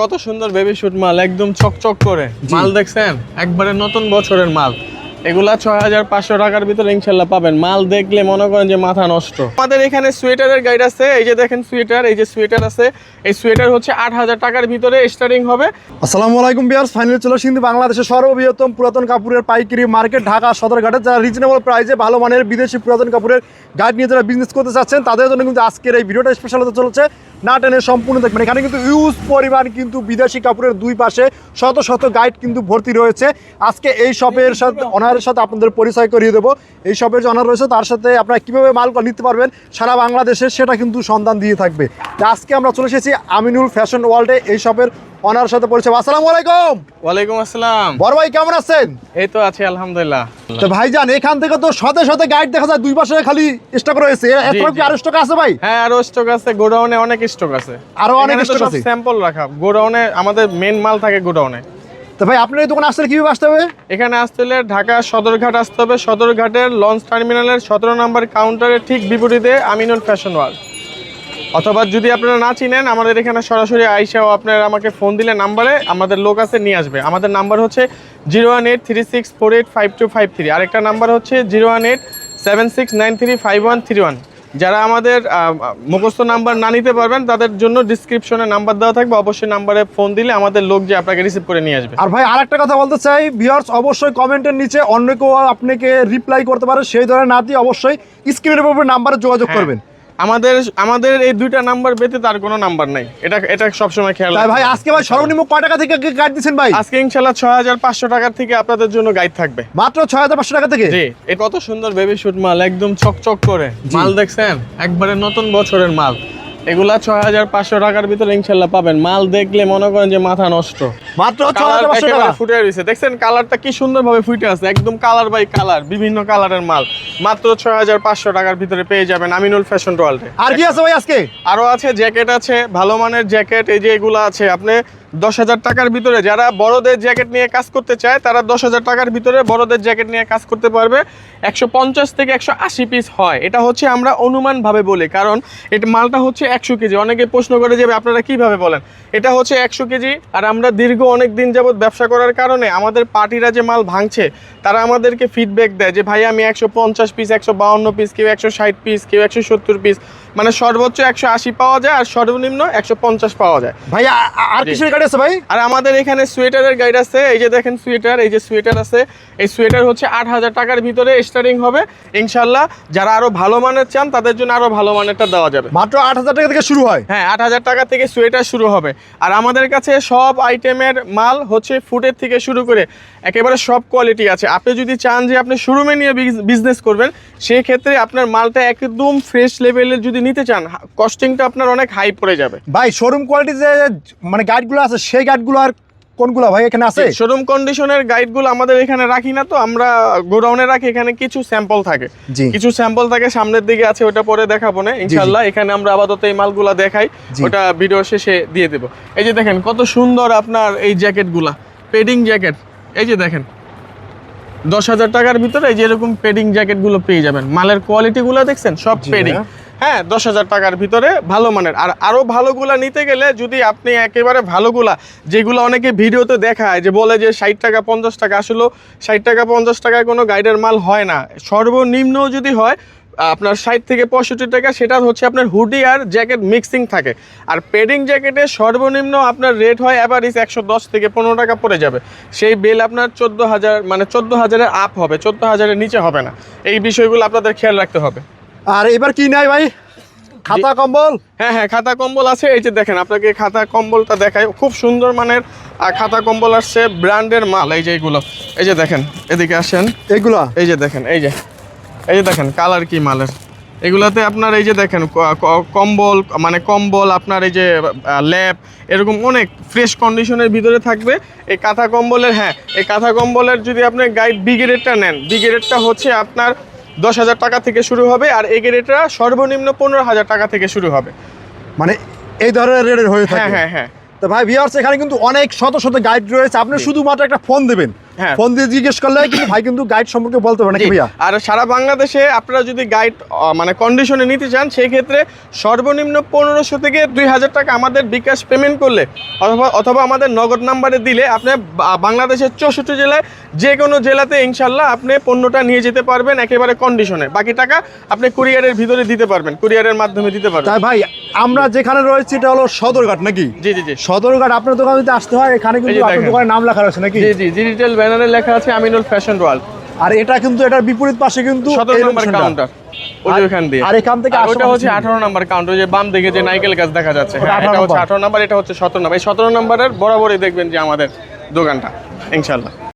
কত সুন্দর baby shoot মাল একদম চকচক করে। মাল দেখছেন? একবারে নতুন বছরের মাল। এগুলা ছয় হাজার পাঁচশো টাকার ভিতরে ইনশাল্লাহ পাবেন। মাল দেখলে মনে করেন যে মাথা নষ্ট। আমাদের এখানে সোয়েটারের গাইড আছে, এই যে দেখেন সোয়েটার, এই যে সোয়েটার আছে, এই সোয়েটার হচ্ছে আট হাজার টাকার ভিতরে স্টার্টিং হবে। আসসালামু আলাইকুম বিয়ার্স, ফাইনাল চলে কিন্তু বাংলাদেশের সর্ববৃহত্তম পুরাতন কাপড়ের পাইকারি মার্কেট, ঢাকা, সদরঘাটে। যারা রিজনেবল প্রাইসে ভালো মানের বিদেশি পুরাতন কাপড়ের গাইড নিয়ে যারা বিজনেস করতে চাচ্ছেন, তাদের জন্য কিন্তু আজকের এই ভিডিওটা স্পেশাল হতে চলেছে। না টেনে সম্পূর্ণ দেখবেন। এখানে কিন্তু ইউজ পরিমাণ কিন্তু বিদেশি কাপড়ের দুই পাশে শত শত গাইড কিন্তু ভর্তি রয়েছে। আজকে এই শপের সাথে অনারের সাথে আপনাদের পরিচয় করিয়ে দেবো। এই শপের যে অনার রয়েছে তার সাথে আপনারা কীভাবে মাল নিতে পারবেন সারা বাংলাদেশে সেটা কিন্তু সন্ধান দিয়ে থাকবে। আজকে আমরা চলে এসেছি আমিনুল ফ্যাশন ওয়ার্ল্ডে এই শপের অনার সাথে পরিচয়। আসসালামু আলাইকুম। ওয়ালাইকুম আসসালাম। বড় ভাই কেমন আছেন? এই তো আছি আলহামদুলিল্লাহ। তো ভাইজান এখান থেকে তো শতে শতে গাইড দেখা যায় দুই পাশে খালি স্টক রয়েছে। এরপর কি। আর স্টক আছে ভাই? হ্যাঁ আরও স্টক আছে গোডাউনে অনেক স্টক আছে। আরও অনেক স্টক আছে? স্যাম্পল রাখা। গোডাউনে আমাদের মেন মাল থাকে গোডাউনে। তো ভাই, আপনার এই দোকানে আসলে কীভাবে আসতে হবে? এখানে আসতে হলে ঢাকা সদরঘাট আসতে হবে। সদরঘাটের লঞ্চ টার্মিনালের সতেরো নম্বর কাউন্টারের ঠিক বিপরীতে আমিনুল ফ্যাশন ওয়ার্ল্ড অথবা যদি আপনারা না চিনেন, আমাদের এখানে সরাসরি আইসাও আপনারা আমাকে ফোন দিলে নাম্বারে আমাদের লোক আছে, নিয়ে আসবে। আমাদের নাম্বার হচ্ছে zero one eight three six four eight five two five three. আরেকটা নাম্বার হচ্ছে zero one eight seven six nine three five one three one. যারা আমাদের মুখস্থ নাম্বার না নিতে পারবেন তাদের জন্য ডিসক্রিপশনে নাম্বার দেওয়া থাকবে। অবশ্যই নাম্বারে ফোন দিলে আমাদের লোক যে আপনাকে রিসিভ করে নিয়ে আসবে। আর ভাই আর একটা কথা বলতে চাই ভিউয়ার্স অবশ্যই কমেন্টের নিচে অন্য কেউ আপনাকে রিপ্লাই করতে পারে সেই ধরনের না দিয়ে অবশ্যই স্ক্রিনের উপর নাম্বারে যোগাযোগ হ্যাঁ। করবেন। আমাদের আমাদের এই দুইটা নাম্বার বেতে তার কোনো নাম্বার নাই। এটা এটা সবসময় খেয়াল তাই ভাই। আজকে ভাই সর্বনিম্ন কয় টাকা থেকে গাইড দিচ্ছেন ভাই? আজকে হাজার পাঁচশো টাকার থেকে আপনাদের জন্য গাইড থাকবে। মাত্র ছয় হাজার পাঁচশো টাকা থেকে? জি এ কত সুন্দর বেবি শুট মাল একদম চকচক করে। মাল দেখছেন? একবারে নতুন বছরের মাল। এগুলা ছয় হাজার পাঁচশো টাকার ভিতরে ইনশাল্লাহ পাবেন। মাল দেখলে মনে করেন যে মাথা নষ্ট। মাত্র ছয় কালার হাজার পাঁচশো টাকা। ফুটে রয়েছে দেখছেন কালারটা কি সুন্দর ভাবে ফুটে আছে। একদম কালার বাই কালার বিভিন্ন কালারের মাল। মাত্র ছয় হাজার পাঁচশো টাকার ভিতরে পেয়ে যাবেন আমিনুল ফ্যাশন ওয়ার্ল্ডে। আর কি আছে ভাই আজকে? আরও আছে জ্যাকেট আছে ভালো মানের জ্যাকেট এই যে এগুলো আছে। আপনি দশ হাজার টাকার ভিতরে যারা বড়দের জ্যাকেট নিয়ে কাজ করতে চায় তারা দশ হাজার টাকার ভিতরে বড়দের জ্যাকেট নিয়ে কাজ করতে পারবে। একশো পঞ্চাশ থেকে একশো আশি পিস হয়। এটা হচ্ছে আমরা অনুমানভাবে বলি কারণ এটা মালটা হচ্ছে একশো কেজি। অনেকে প্রশ্ন করে যাবে আপনারা কীভাবে বলেন? এটা হচ্ছে একশো কেজি আর আমরা দীর্ঘ অনেক দিন যাবৎ ব্যবসা করার কারণে আমাদের পার্টিরা যে মাল ভাঙছে, তারা আমাদেরকে ফিডব্যাক দেয় যে, ভাই, আমি একশো পঞ্চাশ পিস একশো পিস কেউ একশো ষাট পিস কেউ একশো সত্তর পিস মানে সর্বোচ্চ একশো আশি পাওয়া যায় আর সর্বনিম্ন একশো পঞ্চাশ পাওয়া যায়। ভাই আর। কিসের গাড়ি আছে ভাই? আর আমাদের এখানে সোয়েটারের গাইড আছে এই যে দেখেন সোয়েটার এই যে সোয়েটার আছে এই সোয়েটার হচ্ছে আট হাজার টাকার ভিতরে স্টার্টিং হবে। ইনশাল্লাহ যারা আরও ভালো মানের চান তাদের জন্য আরও ভালো মানেরটা দেওয়া যাবে। মাত্র আট হাজার টাকা থেকে শুরু হয়। হ্যাঁ আট হাজার টাকা থেকে সোয়েটার শুরু হবে। আর আমাদের কাছে সব আইটেমের মাল হচ্ছে ফুটের থেকে শুরু করে একেবারে সব কোয়ালিটি আছে। আপনি যদি চান যে আপনি শোরুমে নিয়ে বিজনেস করবেন সেই ক্ষেত্রে আপনার মালটা একদম ফ্রেশ লেভেলের যদি নিতে চান কস্টিংটা আপনার অনেক হাই পড়ে যাবে। ভাই শোরুম কোয়ালিটি যে মানে গাইডগুলো আছে সেই গাইডগুলো আর কোনগুলো ভাই এখানে আছে? শোরুম কন্ডিশনের গাইডগুলো আমাদের এখানে রাখি না তো আমরা গোডাউনে রাখি এখানে কিছু স্যাম্পল থাকে। কিছু স্যাম্পল থাকে সামনের দিকে আছে ওটা পরে দেখাবো না ইনশাল্লাহ এখানে আমরা আপাতত এই মালগুলা দেখাই ওটা ভিডিও শেষে দিয়ে দেবো। এই যে দেখেন কত সুন্দর আপনার এই জ্যাকেটগুলা পেডিং জ্যাকেট এই যে দেখেন দশ হাজার টাকার ভিতরে এই যে এরকম পেডিং জ্যাকেটগুলো পেয়ে যাবেন। মালের কোয়ালিটিগুলো দেখছেন সব পেডিং। হ্যাঁ দশ হাজার টাকার ভিতরে ভালো মানের। আর আরও ভালোগুলা নিতে গেলে যদি আপনি একেবারে ভালোগুলা, যেগুলো অনেকে ভিডিওতে দেখায় যে বলে যে ষাট টাকা, পঞ্চাশ টাকা, আসলে ষাট টাকা, পঞ্চাশ টাকায় কোনো গাইডের মাল হয় না। সর্বনিম্ন যদি হয়, আপনার ষাট থেকে পঁয়ষট্টি টাকা, সেটা হচ্ছে আপনার হুডি আর জ্যাকেট মিক্সিং থাকে। আর পেডিং জ্যাকেটে সর্বনিম্ন আপনার রেট হয় অ্যাভারেজ একশো দশ থেকে পনেরো টাকা পড়ে যাবে। সেই বিল আপনার চোদ্দ হাজার মানে চোদ্দ হাজারের আপ হবে, চোদ্দ হাজারের নিচে হবে না। এই বিষয়গুলো আপনাদের খেয়াল রাখতে হবে। আর এবার কি নাই ভাই? খাতা কম্বল? হ্যাঁ হ্যাঁ খাতা কম্বল আছে। এই যে দেখেন আপনাকে খাতা কম্বলটা দেখায় খুব সুন্দর মানের আহ, খাতা কম্বল আসছে ব্র্যান্ডের মাল এই যে এইগুলো এই যে দেখেন এদিকে আসেন। এগুলা? এই যে দেখেন এই যে এই যে দেখেন কালার কি মালের? এগুলাতে আপনার এই যে দেখেন কম্বল মানে কম্বল আপনার এই যে ল্যাপ এরকম অনেক ফ্রেশ কন্ডিশনের ভিতরে থাকবে। এই কাঁথা কম্বলের হ্যাঁ এই কাঁথা কম্বলের যদি আপনি গাইড বি গ্রেডটা নেন বিগ্রেডটা হচ্ছে আপনার দশ হাজার টাকা থেকে শুরু হবে আর এগের গ্রেডটা সর্বনিম্ন পনেরো হাজার টাকা থেকে শুরু হবে। মানে এই ধরনের রেটের হয়ে হ্যাঁ থাকে। হ্যাঁ হ্যাঁ। তো ভাই ভিওর্স এখানে কিন্তু অনেক শত শত গাইড রয়েছে। আপনি শুধুমাত্র একটা ফোন দেবেন। ফোন দিয়ে জিজ্ঞেস করলে কিন্তু ভাই কিন্তু গাইড সম্পর্কে বলতে পারে নাকি ভাইয়া? আর সারা বাংলাদেশে আপনারা যদি গাইড মানে কন্ডিশনে নিতে চান সেই ক্ষেত্রে সর্বনিম্ন পনেরোশো থেকে দুই হাজার টাকা আমাদের বিকাশ পেমেন্ট করলে অথবা অথবা আমাদের নগদ নাম্বারে দিলে আপনি বাংলাদেশের চৌষট্টি জেলায় যে কোনো জেলাতে ইনশাল্লাহ আপনি পণ্যটা নিয়ে যেতে পারবেন একেবারে কন্ডিশনে বাকি টাকা আপনি কুরিয়ারের ভিতরে দিতে পারবেন কুরিয়ারের মাধ্যমে দিতে পারবেন। তাই ভাই আমরা যেখানে রয়েছি এটা হলো সদরঘাট নাকি? জি জি জি। সদরঘাট আপনার দোকানে যদি আসতে হয় এখানে কিন্তু আপনার দোকানের নাম লেখা রয়েছে নাকি? জি জি ডিজিটাল ব্যানারে লেখা আছে আমিনুল ফ্যাশন ওয়ার্ল্ড আর এটা কিন্তু এটার বিপরীত পাশে কিন্তু সতেরো এই নম্বর কাউন্টার ওই ওখান দিয়ে। আর এখান থেকে ওটা হচ্ছে সময়- আঠারো নম্বর কাউন্টার যে বাম দিকে যে নাইকেল গাছ দেখা যাচ্ছে। হ্যাঁ, এটা হচ্ছে নম্বর। আঠারো নম্বর এটা হচ্ছে সতেরো নম্বর। এই সতেরো নম্বরের বরাবরই দেখবেন যে আমাদের দোকানটা ইনশাল্লাহ